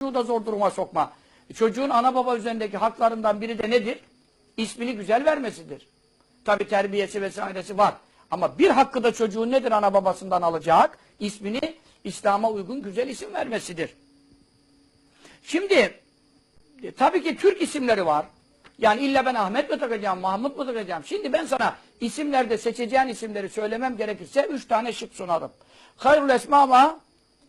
çocuğu da zor duruma sokma. Çocuğun ana baba üzerindeki haklarından biri de nedir? İsmini güzel vermesidir. Tabi terbiyesi vesairesi var. Ama bir hakkı da çocuğun nedir ana babasından alacak? İsmini İslam'a uygun güzel isim vermesidir. Şimdi e, tabii ki Türk isimleri var. Yani illa ben Ahmet mi takacağım, Mahmut mu takacağım? Şimdi ben sana isimlerde seçeceğin isimleri söylemem gerekirse üç tane şık sunarım. Hayrul esma ma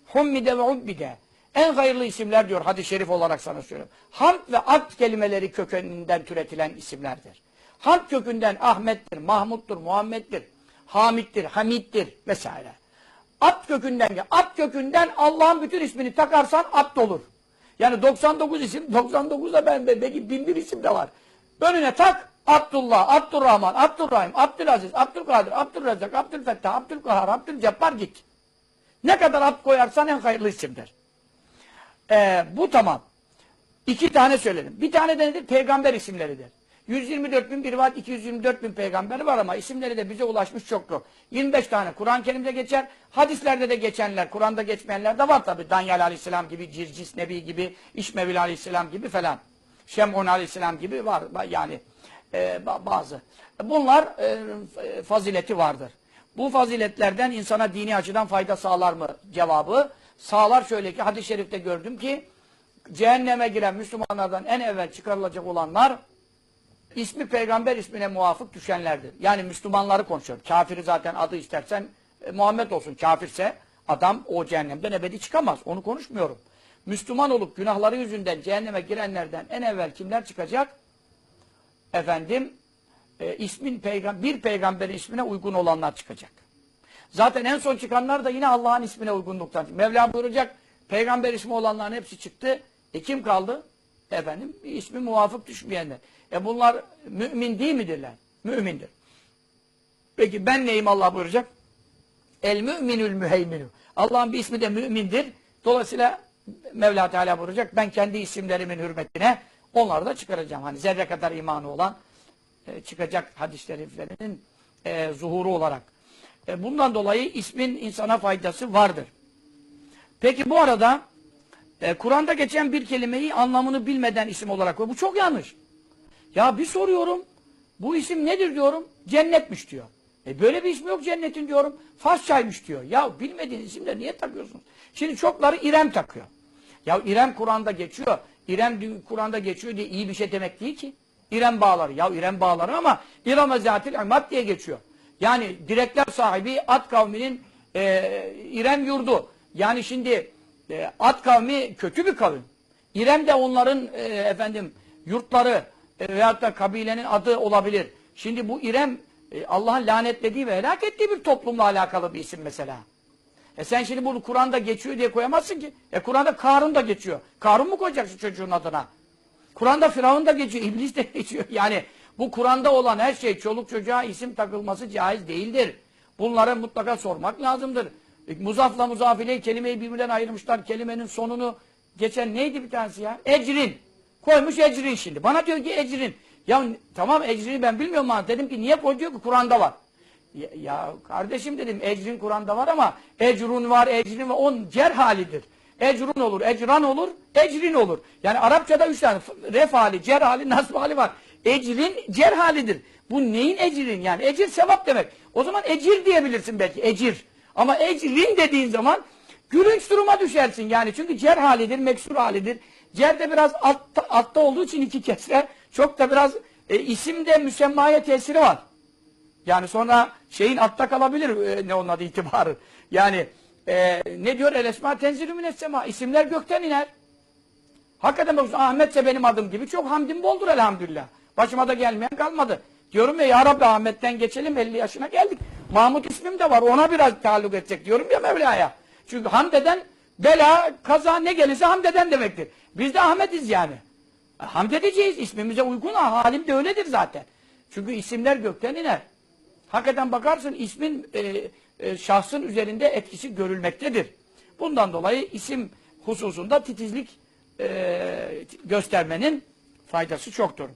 hummide ve ubbide. En hayırlı isimler diyor hadis-i şerif olarak sana söylüyorum. Hamd ve abd kelimeleri kökeninden türetilen isimlerdir. Hamd kökünden Ahmet'tir, Mahmut'tur, Muhammed'dir, Hamid'dir, Hamid'dir vesaire. Abd kökünden, abd kökünden Allah'ın bütün ismini takarsan abd olur. Yani 99 isim, 99'da ben belki bin bir isim de var. Önüne tak Abdullah, Abdurrahman, Abdurrahim, Abdülaziz, Abdülkadir, Abdülrezzak, Abdülfettah, Abdülkahar, Abdülcebbar git. Ne kadar abd koyarsan en hayırlı isimdir. Ee, bu tamam. İki tane söyledim. Bir tane de nedir? Peygamber isimleridir. 124 bin bir var, 224 bin peygamber var ama isimleri de bize ulaşmış çok yok. 25 tane Kur'an-ı Kerim'de geçer, hadislerde de geçenler, Kur'an'da geçmeyenler de var tabi. Danyal Aleyhisselam gibi, Circis Nebi gibi, İşmevil Aleyhisselam gibi falan. Şem'un Aleyhisselam gibi var yani e, bazı. Bunlar e, fazileti vardır. Bu faziletlerden insana dini açıdan fayda sağlar mı cevabı? Sağlar şöyle ki hadis-i şerifte gördüm ki cehenneme giren Müslümanlardan en evvel çıkarılacak olanlar ismi peygamber ismine muvafık düşenlerdir. Yani Müslümanları konuşuyorum. Kafiri zaten adı istersen e, Muhammed olsun. Kafirse adam o cehennemden ebedi çıkamaz. Onu konuşmuyorum. Müslüman olup günahları yüzünden cehenneme girenlerden en evvel kimler çıkacak? Efendim e, ismin peygam bir peygamberin ismine uygun olanlar çıkacak. Zaten en son çıkanlar da yine Allah'ın ismine uygunluktan. Mevla buyuracak peygamber ismi olanların hepsi çıktı. E kim kaldı? Efendim ismi muvafık düşmeyenler. E bunlar mümin değil midirler? Mümindir. Peki ben neyim Allah buyuracak? El müminül müheyminu. Allah'ın bir ismi de mümindir. Dolayısıyla Mevla Teala buyuracak. Ben kendi isimlerimin hürmetine onları da çıkaracağım. Hani zerre kadar imanı olan e, çıkacak hadis-i şeriflerinin e, zuhuru olarak. E, bundan dolayı ismin insana faydası vardır. Peki bu arada e, Kur'an'da geçen bir kelimeyi anlamını bilmeden isim olarak koy. Bu çok yanlış. Ya bir soruyorum. Bu isim nedir diyorum. Cennetmiş diyor. E böyle bir ismi yok cennetin diyorum. Farsçaymış diyor. Ya bilmediğin isimleri niye takıyorsunuz? Şimdi çokları İrem takıyor. Ya İrem Kur'an'da geçiyor. İrem Kur'an'da geçiyor diye iyi bir şey demek değil ki. İrem bağları. Ya İrem bağları ama İrem zatil imad diye geçiyor. Yani direkler sahibi At kavminin e, İrem yurdu. Yani şimdi e, At kavmi kötü bir kavim. İrem de onların e, efendim yurtları e, veyahut da kabilenin adı olabilir. Şimdi bu İrem e, Allah'ın lanetlediği ve helak ettiği bir toplumla alakalı bir isim mesela. E sen şimdi bunu Kur'an'da geçiyor diye koyamazsın ki. E Kur'an'da Karun da geçiyor. Karun mu koyacaksın çocuğun adına? Kur'an'da Firavun da geçiyor, İblis de geçiyor. Yani bu Kur'an'da olan her şey çoluk çocuğa isim takılması caiz değildir. Bunlara mutlaka sormak lazımdır. E, muzafla muzafile kelimeyi birbirinden ayırmışlar. Kelimenin sonunu geçen neydi bir tanesi ya? Ecrin. Koymuş ecrin şimdi. Bana diyor ki ecrin. Ya tamam ecrini ben bilmiyorum ama dedim ki niye koy diyor ki Kur'an'da var. Ya, ya kardeşim dedim ecrin Kur'an'da var ama ecrun var, ecrin var. On cer halidir. Ecrun olur, ecran olur, ecrin olur. Yani Arapçada üç tane ref hali, cer hali, nasb hali var. Ecrin cer halidir. Bu neyin ecrin yani? Ecir sevap demek. O zaman ecir diyebilirsin belki, ecir. Ama ecrin dediğin zaman gülünç duruma düşersin yani. Çünkü cer halidir, meksur halidir. Cer de biraz altta, altta olduğu için iki kesre. Çok da biraz e, isimde müsemmaya tesiri var. Yani sonra şeyin altta kalabilir e, ne onun adı itibarı. Yani e, ne diyor? El esma tenzilü minessema. İsimler gökten iner. Hakikaten bakıyorsun Ahmetse benim adım gibi çok hamdim boldur elhamdülillah. Başıma da gelmeyen kalmadı. Diyorum ya ya Rabbi Ahmet'ten geçelim 50 yaşına geldik. Mahmut ismim de var ona biraz taalluk edecek diyorum ya Mevla'ya. Çünkü hamd eden bela, kaza ne gelirse hamd eden demektir. Biz de Ahmet'iz yani. Hamd edeceğiz. ismimize uygun halim de öyledir zaten. Çünkü isimler gökten iner. Hakikaten bakarsın ismin e, e, şahsın üzerinde etkisi görülmektedir. Bundan dolayı isim hususunda titizlik e, göstermenin faydası çoktur.